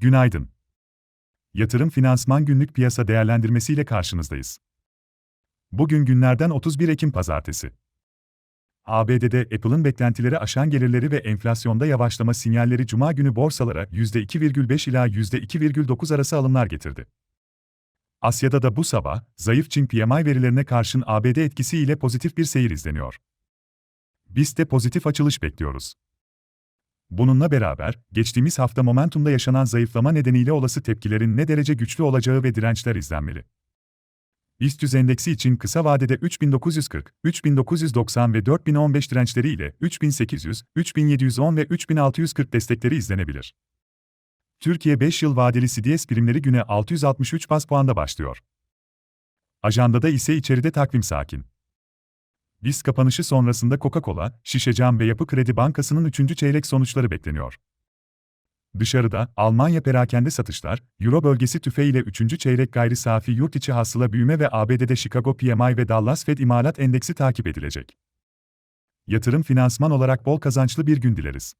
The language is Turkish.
Günaydın. Yatırım Finansman Günlük Piyasa Değerlendirmesi ile karşınızdayız. Bugün günlerden 31 Ekim Pazartesi. ABD'de Apple'ın beklentileri aşan gelirleri ve enflasyonda yavaşlama sinyalleri Cuma günü borsalara %2,5 ila %2,9 arası alımlar getirdi. Asya'da da bu sabah, zayıf Çin PMI verilerine karşın ABD etkisiyle pozitif bir seyir izleniyor. Biz de pozitif açılış bekliyoruz. Bununla beraber, geçtiğimiz hafta momentumda yaşanan zayıflama nedeniyle olası tepkilerin ne derece güçlü olacağı ve dirençler izlenmeli. BIST endeksi için kısa vadede 3940, 3990 ve 4015 dirençleri ile 3800, 3710 ve 3640 destekleri izlenebilir. Türkiye 5 yıl vadeli CDS primleri güne 663 bas puanda başlıyor. Ajandada ise içeride takvim sakin. BIST kapanışı sonrasında Coca-Cola, Şişecam ve Yapı Kredi Bankası'nın 3. çeyrek sonuçları bekleniyor. Dışarıda, Almanya perakende satışlar, Euro bölgesi tüfeğiyle 3. çeyrek gayri safi yurt içi hasıla büyüme ve ABD'de Chicago PMI ve Dallas Fed imalat endeksi takip edilecek. Yatırım finansman olarak bol kazançlı bir gün dileriz.